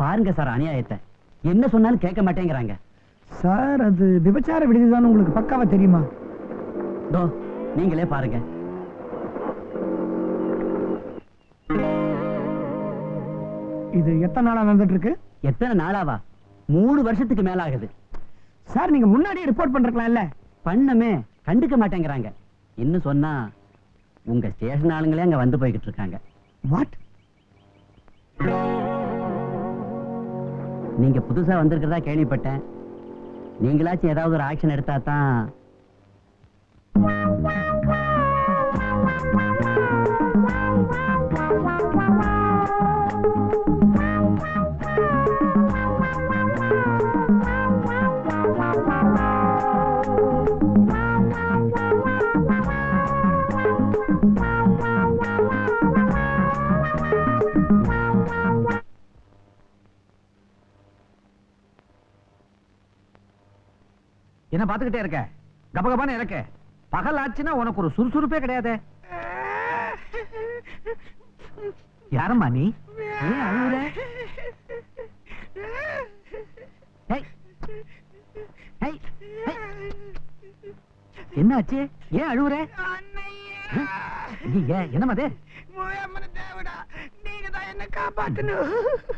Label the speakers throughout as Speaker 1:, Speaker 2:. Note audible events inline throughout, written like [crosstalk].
Speaker 1: பாருங்க சார் அநியாயத்தை. என்ன சொன்னாலும் கேட்க மாட்டேங்கிறாங்க.
Speaker 2: சார் அது விபச்சார விடுதிதான் உங்களுக்கு பக்காவா தெரியுமா?
Speaker 1: தோ நீங்களே பாருங்க.
Speaker 2: இது எத்தனை நாளா நடந்துட்டு இருக்கு
Speaker 1: எத்தனை நாளாவா? மூணு வருஷத்துக்கு மேல ஆகுது
Speaker 2: சார் நீங்க முன்னாடியே ரிப்போர்ட் பண்றீங்களாம்ல
Speaker 1: பண்ணமே கண்டுக்க மாட்டேங்கிறாங்க. இன்னும் சொன்னா உங்க ஸ்டேஷன் ஆளுங்களே அங்க வந்து போய்கிட்டு இருக்காங்க.
Speaker 2: வாட்
Speaker 1: நீங்க புதுசா வந்திருக்கிறதா கேள்விப்பட்டேன். நீங்களாச்சும் ஏதாவது ஒரு ஆக்ஷன் எடுத்தா தான்
Speaker 3: என்ன பாத்துக்கிட்டே இருக்க? கபகபான்னு இறக்க. பகல் ஆச்சுன்னா உனக்கு ஒரு சுறுசுறுப்பே கிடையாது. யாரம்மா நீ? ஏன் அழுகுற ஏய். என்னாச்சு? ஏன் அழுகுற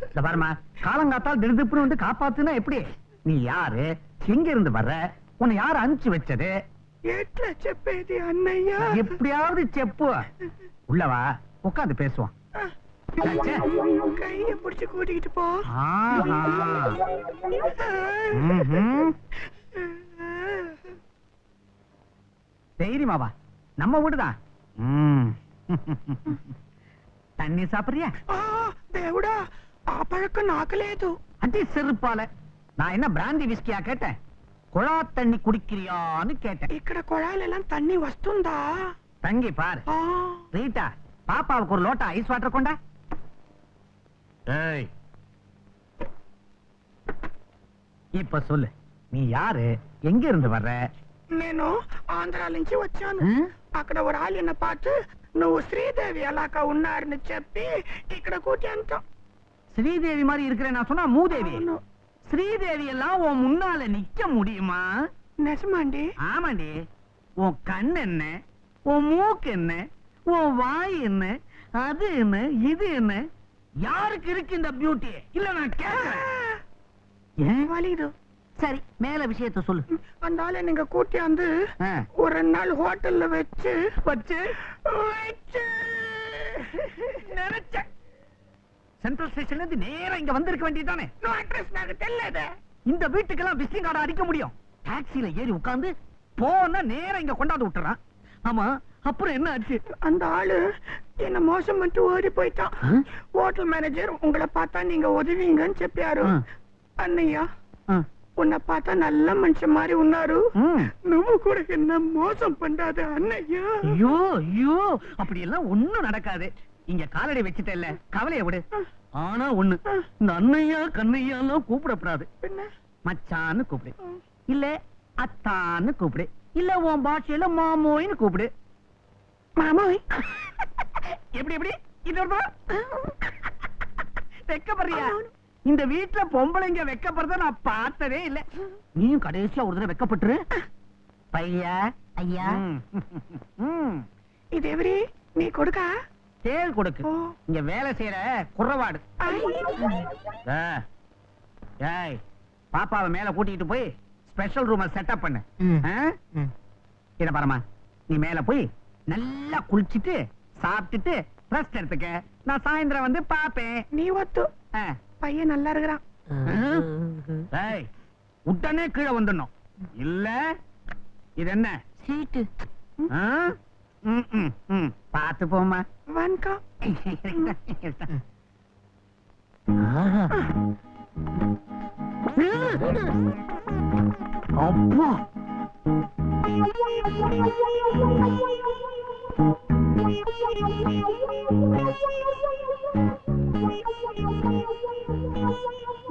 Speaker 3: இந்த பாருமா காலங்காத்தால் திடுதிப்புன்னு வந்து காப்பாத்துனா எப்படி? நீ யாரு? எங்க இருந்து வர்ற? உன்னை யார் அனுப்பிச்சு வச்சது?
Speaker 2: எட்ல செப்பேதி அண்ணையா
Speaker 3: எப்படியாவது செப்பு உள்ளவா உட்காந்து பேசுவான்
Speaker 2: கைய புடிச்சு கூட்டிக்கிட்டு போ.
Speaker 3: தைரியமாவா நம்ம வீடுதான். தண்ணி சாப்பிடுறியா?
Speaker 2: దేవుడా ఆ పడక నాకు లేదు
Speaker 3: అంటే సిరుపాలే నా అయినా బ్రాంది విస్కీయా కేటే కుళా తన్ని కుడికిరియా అని కేట
Speaker 2: ఇక్కడ కుళాయిలెల్లాం తన్ని వస్తుందా
Speaker 3: తంగి
Speaker 2: పార్
Speaker 3: రీటా పాపావుకు ఒక లోట ఐస్ వాటర్ కొండా ஏய் இப்ப சொல்லு நீ யாரு எங்க இருந்து வர்ற
Speaker 2: నేను ఆంధ్రా నుంచి వచ్చాను
Speaker 3: ம்?
Speaker 2: అక్కడ ఒక ఆలు నిన్ను పాటు నువ్వు శ్రీదేవి అలాగా ఉన్నారని చెప్పి ఇక్కడ కూర్చాను
Speaker 3: శ్రీదేవి மாதிரி இருக்கிற நான் சொன்னா மூதேவி
Speaker 2: అవును
Speaker 3: ஸ்ரீதேவியெல்லாம் உன் முன்னால நிக்க முடியுமா?
Speaker 2: நெசமாண்டி
Speaker 3: ஆமாண்டி. உன் கண் என்ன? உன் மூக்கு என்ன? உன் வாய் என்ன? அது என்ன? இது என்ன? யாருக்கு இருக்கு இந்த பியூட்டி இல்ல நான் கேட்கிறேன்
Speaker 2: வலிதோ
Speaker 3: சரி மேல விஷயத்த சொல்லு.
Speaker 2: அந்த ஆளை நீங்க கூட்டி
Speaker 3: வந்து
Speaker 2: ஒரு ரெண்டு நாள் ஹோட்டல்ல வச்சு
Speaker 3: வச்சு?
Speaker 2: வச்சு
Speaker 3: நினைச்சேன். சென்ட்ரல் ஸ்டேஷன்ல இருந்து நேரா இங்க வந்திருக்க வேண்டியதானே
Speaker 2: நோ அட்ரஸ் నాకు తెలియదే
Speaker 3: இந்த வீட்டுக்கெல்லாம் விசிட்டிங் கார்டு அடிக்க முடியும் டாக்ஸில ஏறி உட்கார்ந்து போனா நேரா இங்க கொண்டாந்து விட்டுறான் ஆமா அப்புறம் என்ன ஆச்சு
Speaker 2: அந்த ஆளு என்ன మోసం பண்ணிட்டு ஓடி போயிட்டான்
Speaker 3: ஆ?
Speaker 2: ஹோட்டல் மேனேஜர் உங்களை பார்த்தா நீங்க உதவிங்கன்னு చెప్పారు
Speaker 3: ఆ.
Speaker 2: అన్నయ్య
Speaker 3: ஆ.
Speaker 2: உன்னை பார்த்தா நல்ல மனுஷன் மாதிரி ఉన్నారు
Speaker 3: ம்.
Speaker 2: నువ్వు కూడా என்ன மோசம் பண்ணாத அண்ணய்யா
Speaker 3: ஐயோ ஐயோ அப்படி எல்லாம் ஒண்ணும் நடக்காது இங்க காலடி வச்சுட்டேல்ல கவலைய விடு ஆனா ஒண்ணு இந்த அண்ணையா கண்ணையா எல்லாம் கூப்பிடப்படாது மச்சான்னு கூப்பிடு. இல்ல அத்தான்னு கூப்பிடு. இல்ல உன் பாஷையில மாமோயின்னு கூப்பிடு.
Speaker 2: மாமாய்?
Speaker 3: எப்படி எப்படி? இன்னொரு வெக்கப்படுறியா? இந்த வீட்டுல பொம்பளைங்க வெக்கப்படுறத நான் பார்த்ததே இல்ல. நீயும் கடைசியா ஒரு தடவை வெக்கப்பட்டுரு. பையா.
Speaker 1: ஐயா.
Speaker 2: இது எவரி? நீ கொடுக்க?
Speaker 3: தேள் கொடுக்கு. இங்க வேலை செய்யற குறவாடு. ஏய் பாப்பாவை மேல கூட்டிட்டு போய் ஸ்பெஷல் ரூம செட்டப் பண்ணு? இத பாருமா நீ மேல போய் நல்லா குளிச்சிட்டு சாப்பிட்டுட்டு ரெஸ்ட் எடுத்துக்க. நான் சாயந்தரம் வந்து பாப்பேன்.
Speaker 2: நீ ஒத்து.
Speaker 3: ஆ.
Speaker 2: பையன் நல்லா இருக்கிறான்.
Speaker 3: ஏய் உடனே கீழே வந்துடணும். இல்ல இது என்ன?
Speaker 1: சீட்டு.
Speaker 3: பாத்து போமா
Speaker 2: வன்கா
Speaker 3: அப்பா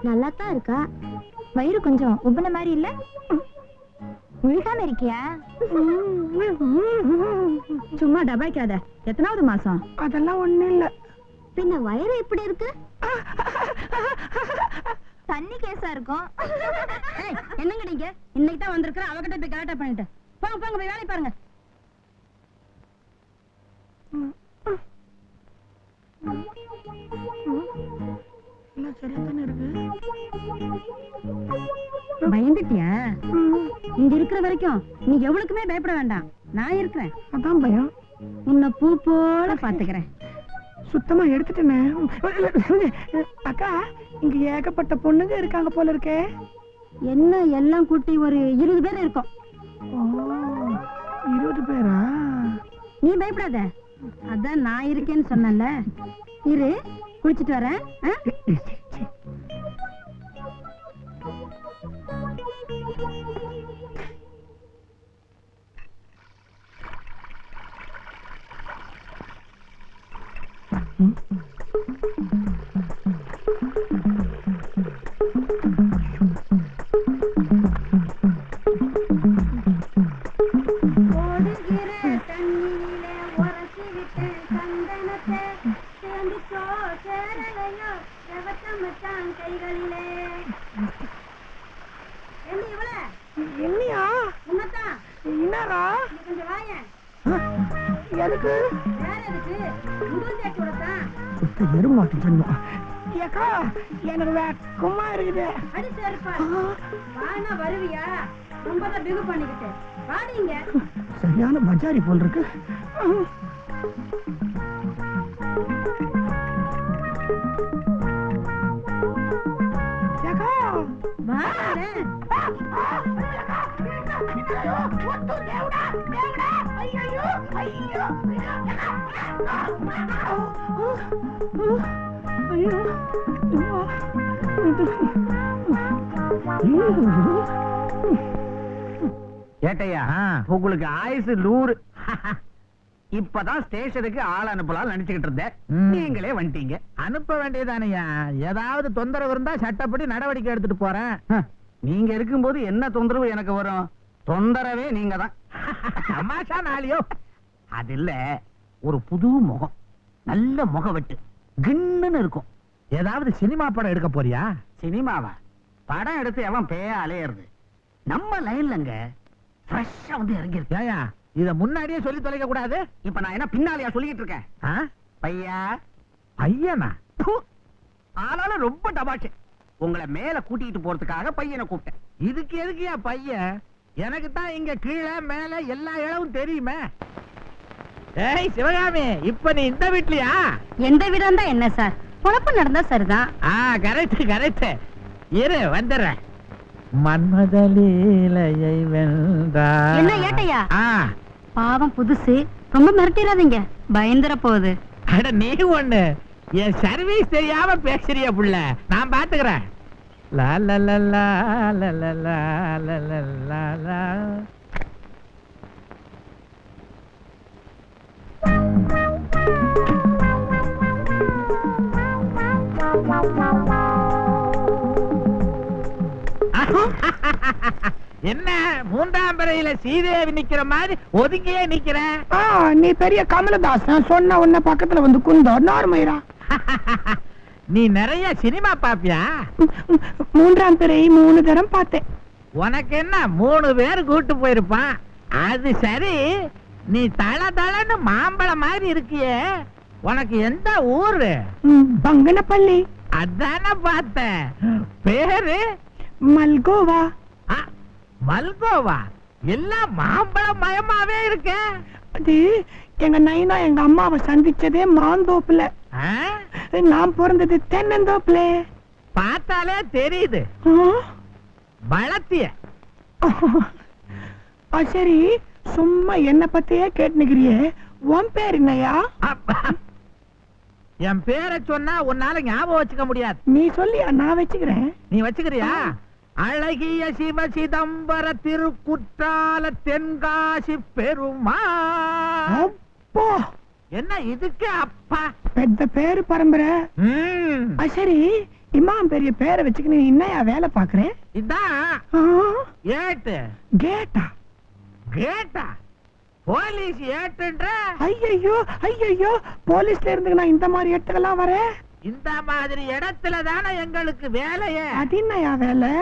Speaker 4: நல்லா தான் இருக்கா? வயிறு கொஞ்சம் உப்புன மாதிரி இல்ல? முழுகாம இருக்கியா? சும்மா டபாய்க்காத. எத்தனாவது மாசம்?
Speaker 2: அதெல்லாம் ஒண்ணும் இல்ல.
Speaker 4: பின்ன வயிறு எப்படி இருக்கு? தண்ணி கேஸா இருக்கும்.
Speaker 5: என்னங்க நீங்க? இன்னைக்கு தான் வந்திருக்கிற அவகிட்ட போய் கலாட்டா பண்ணிட்டு போங்க போங்க போய் வேலையை பாருங்க.
Speaker 2: எல்லாம் சரியா தானே இருக்கு?
Speaker 5: பயந்துட்டியா? இங்க இருக்கிற வரைக்கும் நீ எவ்வளவுக்குமே பயப்பட வேண்டாம். நான் இருக்கிறேன்.
Speaker 2: அதான் பயம்.
Speaker 5: உன்னை பூ போல பாத்துக்கிறேன்
Speaker 2: சுத்தமா எடுத்துட்டேனே. அக்கா இங்க ஏகப்பட்ட பொண்ணுங்க இருக்காங்க போல இருக்கே.
Speaker 5: என்ன எல்லாம் கூட்டி ஒரு இருபது பேர் இருக்கும்.
Speaker 2: ஓ இருபது பேரா?
Speaker 5: நீ பயப்படாத. அதான் நான் இருக்கேன்னு சொன்னேன்ல. இரு. குளிச்சிட்டு வரேன்
Speaker 2: என்னடா எதுக்கு எருமாட்டு ஏக்கா எனக்கு வெக்கமா இருக்குது.
Speaker 5: அடி சேர்ப்பா வானா வருவியா ரொம்ப தான் பிகு பண்ணிக்கிட்டு வாடிங்க
Speaker 2: சரியான பஜாரி போல் இருக்கு ஏக்கா
Speaker 3: ஏட்டையா உங்களுக்கு ஆயுசு நூறு. [laughs] இப்பதான் ஸ்டேஷனுக்கு ஆள் அனுப்பலாம் நினைச்சுக்கிட்டு இருந்தேன். நீங்களே வந்துட்டீங்க.
Speaker 6: அனுப்ப வேண்டியதானையா? ஏதாவது தொந்தரவு இருந்தா சட்டப்படி நடவடிக்கை எடுத்துட்டு போறேன்.
Speaker 3: நீங்க இருக்கும்போது என்ன தொந்தரவு எனக்கு வரும்? தொந்தரவே நீங்க தான்
Speaker 6: தமாஷா நாளியோ.
Speaker 3: அது இல்ல ஒரு புது முகம் நல்ல முகவெட்டு கின்னுன்னு இருக்கும்.
Speaker 6: ஏதாவது சினிமா படம் எடுக்க போறியா?
Speaker 3: சினிமாவா? படம் எடுத்து எவன் பேய அலையிறது நம்ம லைன்லங்க ஃப்ரெஷ்ஷா வந்து இறங்கிருக்கு
Speaker 6: ஏயா இத முன்னாடியே சொல்லி தொலைக்க கூடாது?
Speaker 3: இப்ப நான் என்ன பின்னாலயா சொல்லிட்டு இருக்கேன்? பையா? ப்பு. ஆனாலும் ரொம்ப டபாச்சு உங்களை மேல கூட்டிட்டு போறதுக்காக பையனை கூப்பிட்டேன்.
Speaker 6: இதுக்கு எதுக்குயா பையன்? எனக்கு தான் இங்க கீழே மேல எல்லா இளவும் தெரியுமே. ஏய் சிவகாமி இப்ப நீ இந்த வீட்லயா?
Speaker 5: எந்த வீடா இருந்தா என்ன சார்? பொழப்பு நடந்தா சரிதான்.
Speaker 6: ஆ கரெக்ட் கரெக்ட் இரு வந்துடுறேன். மன்மதலீலையை வென்றா.
Speaker 5: என்ன ஏட்டையா?
Speaker 6: ஆ.
Speaker 5: பாவம் புதுசு. ரொம்ப மிரட்டிடாதீங்க பயந்துற போகுது
Speaker 6: அட நீ ஒண்ணு. என் சர்வீஸ் தெரியாம பேசுறிய புள்ள. நான் பாத்துக்கிறேன். என்ன மூன்றாம் பிறையில சீதேவி நிக்கிற மாதிரி ஒதுங்கியே நிக்கிற?
Speaker 2: நீ பெரிய கமலதாஸ் நான் சொன்ன உன்ன பக்கத்துல வந்து குந்தோ நார்மயிரா [laughs]
Speaker 6: நீ நிறைய சினிமா பாப்பியா?
Speaker 2: மூன்றாம் பிறை மூணு தரம் பார்த்தேன்.
Speaker 6: உனக்கு என்ன மூணு பேர் கூட்டு போயிருப்பான்? அது சரி. நீ தள தளன்னு மாம்பழம் மாதிரி இருக்கியே. உனக்கு எந்த ஊரு?
Speaker 2: பங்கனப்பள்ளி
Speaker 6: அதானே பார்த்தேன். பேரு?
Speaker 2: மல்கோவா.
Speaker 6: ஆ, மல்கோவா? எல்லாம் மாம்பழம் மயமாவே இருக்க.
Speaker 2: அது எங்க நைனா எங்க அம்மாவை சந்திச்சதே மாந்தோப்புல? நான் பிறந்தது தென்னந்தோப்புல.
Speaker 6: பார்த்தாலே தெரியுது.
Speaker 2: ஆ, சரி. சும்மா என்ன பத்தியே கேட்டுனுக்கிறியே. உன் பேர் என்னையா.
Speaker 6: என் பேரை சொன்னா உன்னால ஞாபகம் வச்சுக்க முடியாது.
Speaker 2: நீ சொல்லியா? நான் வச்சுக்கிறேன்.
Speaker 6: நீ வச்சுக்கிறியா? அழகிய சிவ சிதம்பர திருக்குற்றால தென்காசி பெருமா
Speaker 2: அப்பா!
Speaker 6: என்ன இதுக்கு அப்பா?
Speaker 2: பெத்த பேரு பரம்பரை. சரி. இமாம் பெரிய பேரை வச்சுக்கின்னு என்னையா வேலை பாக்குறேன்
Speaker 6: இதான் ஏட்டு.
Speaker 2: கேட்டா?
Speaker 6: கேட்டா? போலீஸ் ஏட்டுன்ற?
Speaker 2: ஐயோ ஐயோ போலீஸ்ல இருந்து நான் இந்த மாதிரி இடத்துக்கெல்லாம் வரேன்
Speaker 6: இந்த மாதிரி இடத்துல தானே எங்களுக்கு வேலையே.
Speaker 2: அது என்னையா வேலை?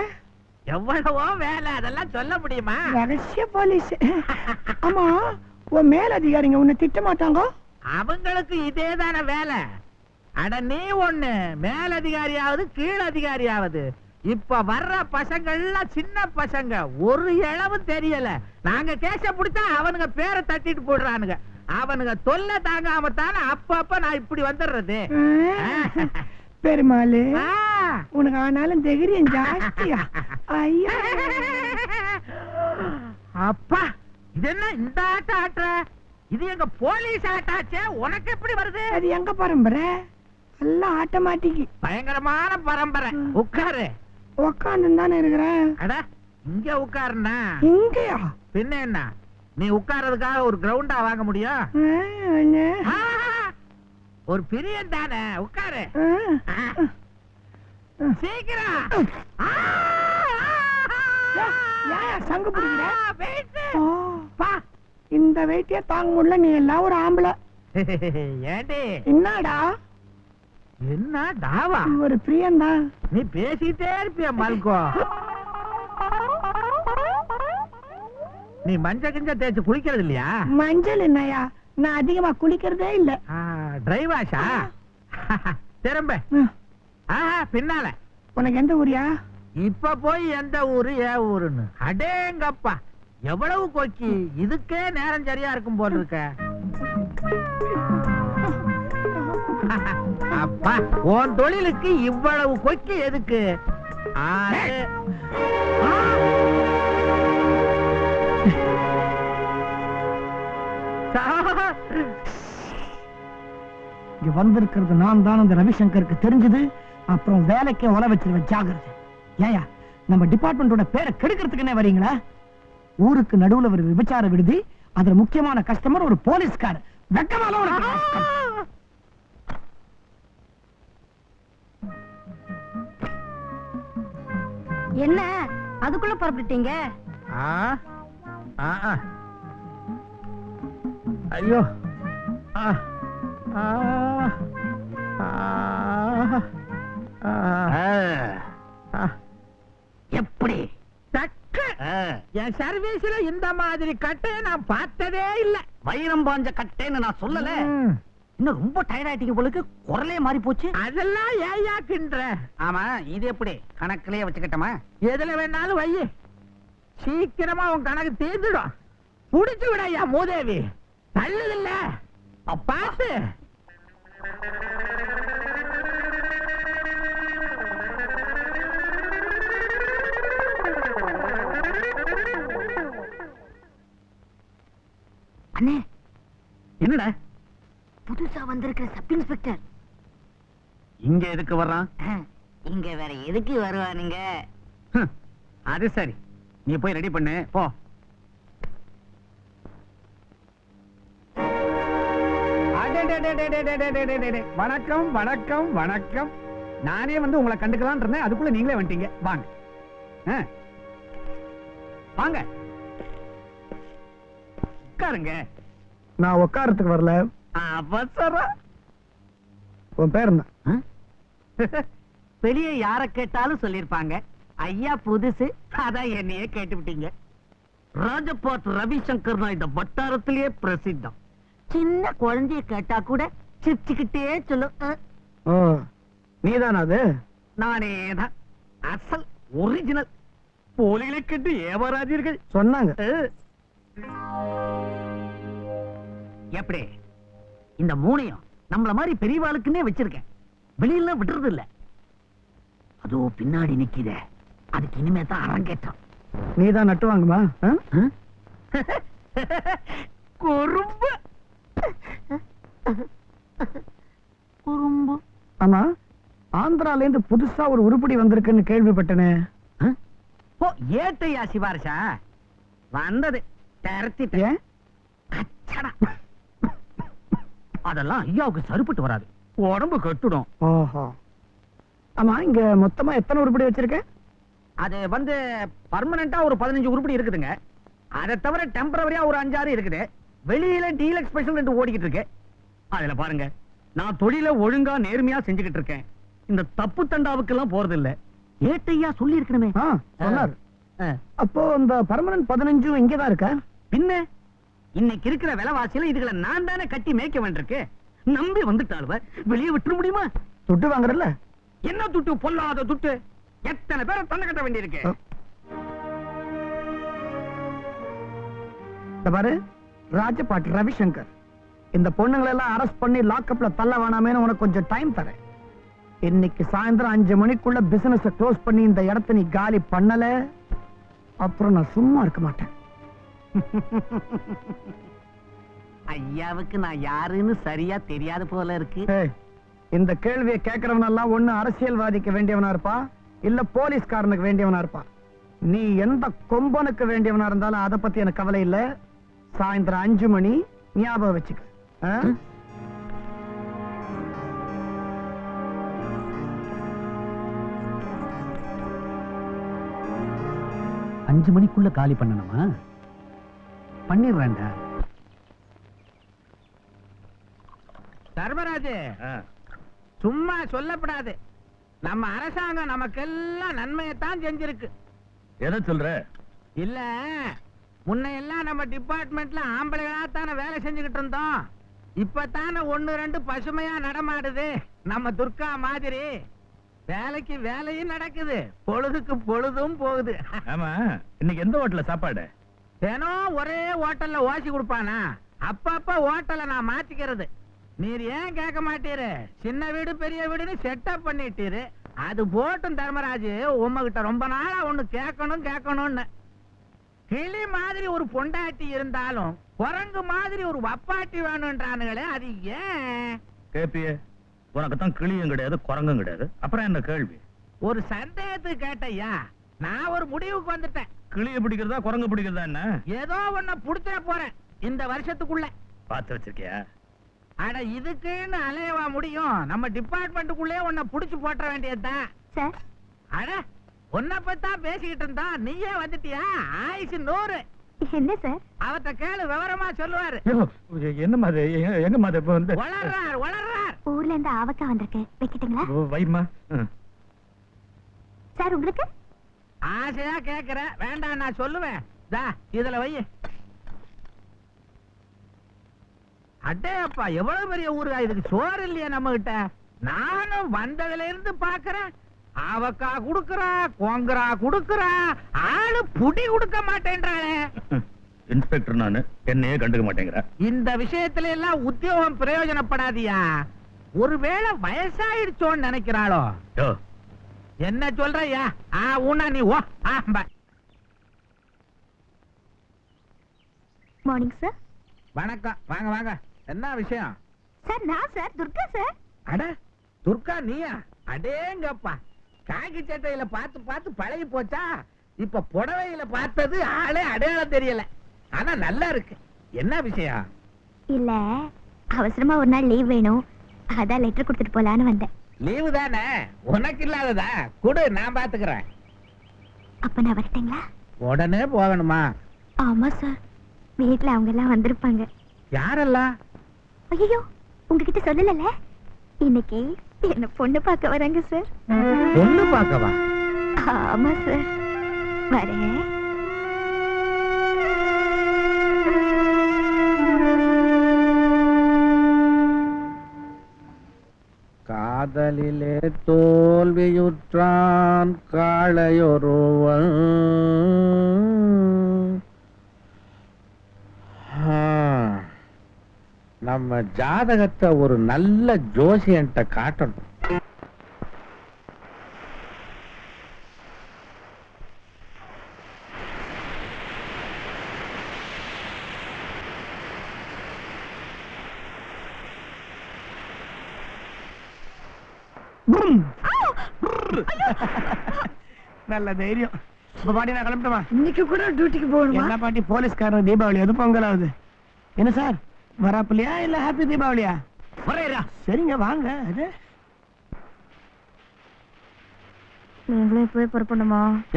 Speaker 6: எவ்வளவோ வேலை அதெல்லாம் சொல்ல முடியுமா?
Speaker 2: ரகசிய போலீஸ். ஆமா. உன் மேல அதிகாரிங்க உன்னை திட்ட
Speaker 6: அவங்களுக்கு இதேதானே வேலை. அட நீ ஒண்ணு மேல அதிகாரியாவது கீழ் அதிகாரியாவது இப்ப வர்ற பசங்கள்லாம் சின்ன பசங்க ஒரு இளவும் தெரியல. நாங்க கேச பிடிச்சா அவனுங்க பேரை தட்டிட்டு போடுறானுங்க. அவனுங்க தொல்லை தாங்காம தானே அப்ப அப்ப நான் இப்படி வந்துடுறது.
Speaker 2: பெருமாளு உனக்கு ஆனாலும் தைரியம் ஜாஸ்தியா. ஐயா.
Speaker 6: அப்பா இது என்ன இந்த ஆட்டம் ஆட்டுற? இது எங்க போலீஸ் ஆட்டாச்சே? உனக்கு எப்படி வருது?
Speaker 2: அது எங்க பரம்பரை? நல்லா ஆட்டோமேட்டிக்
Speaker 6: பயங்கரமான பரம்பரை. உட்காரு.
Speaker 2: உட்காந்து தானே இருக்கிறேன்
Speaker 6: அட இங்க உட்காருண்ணா.
Speaker 2: இங்கயா?
Speaker 6: பின்ன என்ன? நீ உட்கார்றதுக்காக ஒரு கிரவுண்டா வாங்க முடியும் ஒரு பிரியன் தானே. உட்காரு. சீக்கிரம்.
Speaker 2: சங்கு பிடிக்கிற? அப்பா இந்த வெயிட்டே தாங்க முடியல நீ எல்லாம் ஒரு ஆம்பளை. [laughs]
Speaker 6: ஏண்டே?
Speaker 2: என்னடா?
Speaker 6: என்ன டாவா?
Speaker 2: ஒரு பிரியன் தான்
Speaker 6: நீ பேசிட்டே இருப்பிய மல்கோ? நீ மஞ்ச கிஞ்ச தேய்ச்சி குளிக்கிறது இல்லையா?
Speaker 2: மஞ்சள் என்னையா? நான் அதிகமா குளிக்கிறதே இல்ல.
Speaker 6: டிரை வாஷா [laughs] திரும்ப. ஆஹா பின்னால.
Speaker 2: உனக்கு எந்த ஊரியா?
Speaker 6: இப்ப போய் எந்த ஊரு ஏ ஊருன்னு? அடேங்கப்பா. எவ்வளவு கோச்சி இதுக்கே நேரம் சரியா இருக்கும் போல் இருக்க. [laughs] அப்பா உன் தொழிலுக்கு இவ்வளவு கொக்கி எதுக்கு?
Speaker 2: இங்க வந்திருக்கிறது நான் தான் அந்த ரவிசங்கருக்கு தெரிஞ்சது. அப்புறம் வேலைக்கே உல வச்சிருவேன் ஜாகிரதை. ஏயா நம்ம டிபார்ட்மெண்டோட பேரை கெடுக்கிறதுக்குன்னே வரீங்களா? ஊருக்கு நடுவுல ஒரு விபச்சார விடுதி அதுல முக்கியமான கஸ்டமர் ஒரு போலீஸ்கார். வெக்கமால
Speaker 5: என்ன? அதுக்குள்ள புறப்பட்டுட்டீங்க?
Speaker 6: ஐயோ.
Speaker 1: எப்படி?
Speaker 6: என் சர்வீஸ்ல இந்த மாதிரி கட்டைய நான் பார்த்ததே இல்ல.
Speaker 1: வைரம் பாஞ்ச கட்டைன்னு நான் சொல்லல. இன்னும் ரொம்ப டயர்ட் ஆயிட்டீங்க போலுக்கு குரலே மாறி போச்சு.
Speaker 6: அதெல்லாம் ஏயாக்குன்ற.
Speaker 1: ஆமா இது எப்படி? கணக்குலயே வச்சுக்கிட்டமா?
Speaker 6: எதுல வேணாலும் வை. சீக்கிரமா உன் கணக்கு தீர்ந்துடும். புடிச்சு விடையா மூதேவி. தள்ளுதில்ல. பாத்து
Speaker 5: அண்ணே.
Speaker 1: என்னடா?
Speaker 5: புதுசா வந்திருக்கிற சப் இன்ஸ்பெக்டர்.
Speaker 1: இங்க எதுக்கு வர்றான்
Speaker 5: இங்க வேற எதுக்கு வருவானுங்க
Speaker 1: அது சரி. நீ போய் ரெடி பண்ணு. போ.
Speaker 7: வணக்கம்
Speaker 3: வணக்கம் வணக்கம் நானே வந்து உங்களை கண்டுக்கலான் இருந்தேன் அதுக்குள்ள நீங்களே வந்துட்டீங்க வாங்க வாங்க உட்காருங்க.
Speaker 8: நான் உட்காரத்துக்கு வரல.
Speaker 3: அவசரம்.
Speaker 8: உன் பேர் என்ன?
Speaker 3: வெளியே யார கேட்டாலும் சொல்லிருப்பாங்க ஐயா புதுசு. அதான் என்னையே கேட்டு விட்டீங்க ராஜபாட் ரவிசங்கர் இந்த வட்டாரத்திலேயே பிரசித்தம். சின்ன குழந்தைய கேட்டா கூட சிரிச்சுக்கிட்டே சொல்லும்.
Speaker 8: நீதானா அது?
Speaker 3: நானே தான். அசல் ஒரிஜினல் போலிகளை கண்டு ஏவராதீர்கள்
Speaker 8: சொன்னாங்க.
Speaker 3: எப்படி? இந்த மூணையும் நம்மள மாதிரி பெரியவாளுக்குன்னே வச்சிருக்கேன். வெளியில விடுறது இல்ல அதோ பின்னாடி நிக்குதே. அதுக்கு இனிமே தான் அரங்கேற்றம்.
Speaker 8: நீதான் நட்டு வாங்குமா?
Speaker 3: குறும்பு. குறும்பு.
Speaker 8: ஆமா ஆந்திரால இருந்து புதுசா ஒரு உருப்படி வந்திருக்குன்னு கேள்விப்பட்டனே?
Speaker 3: ஓ ஏட்டையா சிவாரசா வந்தது. திரத்திட்டேன். அச்சடா. அதெல்லாம் ஐயாவுக்கு சரிப்பட்டு வராது. உடம்பு கட்டுடும்.
Speaker 8: ஓஹோ ஆமா இங்க மொத்தமா எத்தனை உருப்படி வச்சிருக்க?
Speaker 3: அது வந்து பர்மனண்டா ஒரு பதினஞ்சு உருப்படி இருக்குதுங்க. அதை தவிர டெம்பரவரியா ஒரு அஞ்சாறு இருக்குது. வெளியில டீலக்ஸ் ஸ்பெஷல் ரெண்டு ஓடிக்கிட்டு இருக்கு. அதுல பாருங்க. நான் தொழில ஒழுங்கா நேர்மையா செஞ்சுக்கிட்டு இருக்கேன். இந்த தப்பு தண்டாவுக்கு எல்லாம் போறது இல்ல ஏட்டையா சொல்லி இருக்கணுமே
Speaker 8: அப்போ இந்த பர்மனன்ட் பதினஞ்சும் இங்கதான் இருக்கா?
Speaker 3: பின்ன இன்னைக்கு இருக்கிற விலைவாசியில இதுகளை நான் தானே கட்டி மேய்க்க வேண்டியிருக்கு நம்பி வந்துட்டாளுவ. வெளியே விட்டுற முடியுமா?
Speaker 8: துட்டு வாங்குறல்ல?
Speaker 3: என்ன துட்டு? பொல்லாத துட்டு. எத்தனை பேரை தொண்டை கட்ட வேண்டியிருக்கு?
Speaker 8: பாரு ராஜபாட் ரவிசங்கர். இந்த பொண்ணுங்களை எல்லாம் அரெஸ்ட் பண்ணி லாக்அப்ல தள்ள வேணாமேன்னு உனக்கு கொஞ்சம் டைம் தரேன். இன்னைக்கு சாயந்தரம் அஞ்சு மணிக்குள்ள பிசினஸ் க்ளோஸ் பண்ணி இந்த இடத்த நீ காலி பண்ணல அப்புறம் நான் சும்மா இருக்க மாட்டேன்.
Speaker 3: ஐயாவுக்கு நான் யாருன்னு சரியா தெரியாது போல இருக்கு.
Speaker 8: இந்த கேள்வியை கேட்கறவன் எல்லாம் ஒண்ணு அரசியல்வாதிக்கு வேண்டியவனா இருப்பா? இல்ல போலீஸ்காரனுக்கு வேண்டியவனா இருப்பா? நீ எந்த கொம்பனுக்கு வேண்டியவனா இருந்தாலும் அதை பத்தி எனக்கு கவலை இல்ல. சாயந்தரம் அஞ்சு மணி ஞாபகம் வச்சுக்க?
Speaker 9: அஞ்சு மணிக்குள்ள காலி பண்ணணுமா? பண்ணிடுறேன்டா.
Speaker 6: தர்மராஜு சும்மா சொல்லப்படாது. நம்ம அரசாங்கம் நமக்கெல்லாம் நன்மையைத்தான் செஞ்சிருக்கு.
Speaker 7: எதை சொல்ற?
Speaker 6: இல்ல முன்ன எல்லாம் நம்ம டிபார்ட்மெண்ட்ல ஆம்பளைகளா தானே வேலை செஞ்சுக்கிட்டு இருந்தோம். இப்பதானே ஒண்ணு ரெண்டு பசுமையா நடமாடுது நம்ம துர்கா மாதிரி. வேலைக்கு வேலையும் நடக்குது பொழுதுக்கு பொழுதும் போகுது.
Speaker 7: ஆமா இன்னைக்கு எந்த ஹோட்டல்ல சாப்பாடு?
Speaker 6: தினம் ஒரே ஹோட்டல்ல ஓசி கொடுப்பானா? அப்பப்ப ஹோட்டலை நான் மாத்திக்கிறது. நீர் ஏன் கேட்க மாட்டீரு? சின்ன வீடு பெரிய வீடுன்னு செட்டப் பண்ணிட்டீரு. அது போட்டும் தர்மராஜ் உம்மகிட்ட ரொம்ப நாளா ஒண்ணு கேட்கணும் கேட்கணும்னு. கிளி மாதிரி ஒரு பொண்டாட்டி இருந்தாலும் குரங்கு மாதிரி ஒரு வப்பாட்டி வேணும்ன்றானுங்களே அது ஏன்?
Speaker 7: கேப்பியே உனக்கு தான் கிளியும் கிடையாது குரங்கும் கிடையாது. அப்புறம் என்ன கேள்வி?
Speaker 6: ஒரு சந்தேகத்துக்கு கேட்டையா நான் ஒரு முடிவுக்கு வந்துட்டேன்.
Speaker 7: கிளிய பிடிக்கிறதா குரங்கு பிடிக்கிறதா என்ன?
Speaker 6: ஏதோ ஒன்ன புடிச்சிட போறேன். இந்த வருஷத்துக்குள்ள.
Speaker 7: பார்த்து வச்சிருக்கியா?
Speaker 6: அட இதுக்குன்னு அலையவா முடியும்? நம்ம டிபார்ட்மெண்ட்டுக்குள்ளே உன்னை புடிச்சு போட்ட வேண்டியதுதான்.
Speaker 4: சார்.
Speaker 6: அட உன்னை பத்தான் பேசிக்கிட்டு இருந்தான் நீயே வந்துட்டியா? ஆயுசு நூறு.
Speaker 4: என்ன சார்?
Speaker 6: அவத்த கேளு விவரமா சொல்லுவாரு.
Speaker 7: என்னம்மா அது எங்கம்மா அது இப்ப வந்து?
Speaker 6: வளர்றார் வளர்றார்.
Speaker 4: ஊர்ல இருந்து ஆவக்கா வந்திருக்கு. வைக்கட்டுங்களா?
Speaker 7: வைமா
Speaker 4: சார் உங்களுக்கு?
Speaker 6: ஆசையா கேக்குற. வேண்டாம் நான் சொல்லுவேன். இதுல வை. அடே அப்பா எவ்வளவு பெரிய ஊருகா? இதுக்கு சோறு இல்லையா நம்ம கிட்ட நானும் வந்ததுல இருந்து பாக்குறேன். அவக்கா குடுக்கறா கோங்கரா குடுக்கறா. ஆளு புடி கொடுக்க மாட்டேன்றாளே.
Speaker 7: இன்ஸ்பெக்டர் நானு என்னையே கண்டுக்க மாட்டேங்கிற.
Speaker 6: இந்த விஷயத்துல எல்லாம் உத்தியோகம் பிரயோஜனப்படாதியா? ஒருவேளை வயசாயிடுச்சோன்னு நினைக்கிறாளோ? என்ன சொல்றயா? ஆ ஊனா நீ ஓ ஆ பா.
Speaker 4: மார்னிங் சார்
Speaker 6: வணக்கம். வாங்க வாங்க. என்ன விஷயம்?
Speaker 4: சார் நான் சார் துர்கா சார்
Speaker 6: அட துர்கா நீயா? அடேங்கப்பா. காக்கி சட்டையில பார்த்து பார்த்து பழகி போச்சா? இப்ப புடவையில பார்த்தது ஆளே அடையாளம் தெரியல. ஆனா நல்லா இருக்கு. என்ன விஷயம்?
Speaker 4: இல்ல அவசரமா ஒரு நாள் லீவ் வேணும். அதான் லெட்டர் கொடுத்துட்டு போலான்னு வந்தேன்.
Speaker 6: லீவு தானே? உனக்கு இல்லாததா? குடு நான் பாத்துக்கிறேன்.
Speaker 4: அப்ப நான் வரட்டுங்களா?
Speaker 6: உடனே போகணுமா?
Speaker 4: ஆமா சார் வீட்ல அவங்க எல்லாம் வந்திருப்பாங்க.
Speaker 6: யாரெல்லாம்?
Speaker 4: ஐயோ உங்ககிட்ட சொல்லலல இன்னைக்கு என்ன பொண்ணு பார்க்க வராங்க சார்
Speaker 6: பொண்ணு பார்க்கவா?
Speaker 4: ஆமா சார் வரேன்.
Speaker 6: காதலிலே தோல்வியுற்றான் காளையொருவன். நம்ம ஜாதகத்தை ஒரு நல்ல ஜோசியன்ட்ட காட்டணும்
Speaker 8: பும். நல்ல தைரியம். இப்ப பாட்டி நான் கிளம்பிட்டுமா
Speaker 10: இன்னைக்கு கூட டியூட்டிக்கு போகணுமா?
Speaker 8: என்ன பாட்டி போலீஸ்காரன் தீபாவளி அது பொங்கல் ஆகுது. என்ன சார் வராப்பிலையா இல்ல ஹாப்பி தீபாவளியா?
Speaker 3: வரேரா
Speaker 8: சரிங்க வாங்க அது.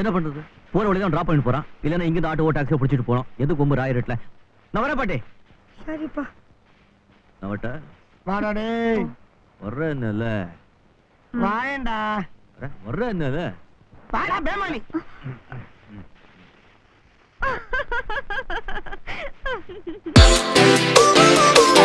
Speaker 9: என்ன பண்றது? போற வழி தான் டிராப் பண்ணி போறான். இல்லன்னா இங்க ஆட்டோ டாக்ஸி பிடிச்சிட்டு போறோம் எது கொம்பு ராயிரட்ல நான் பாட்டி.
Speaker 10: சரிப்பா.
Speaker 9: நான் வரட்டா?
Speaker 8: வாடா டேய்.
Speaker 9: வர்ற என்னல
Speaker 8: வாயேண்டா
Speaker 9: வர்ற என்னல
Speaker 8: పారా
Speaker 11: బేమాని [laughs]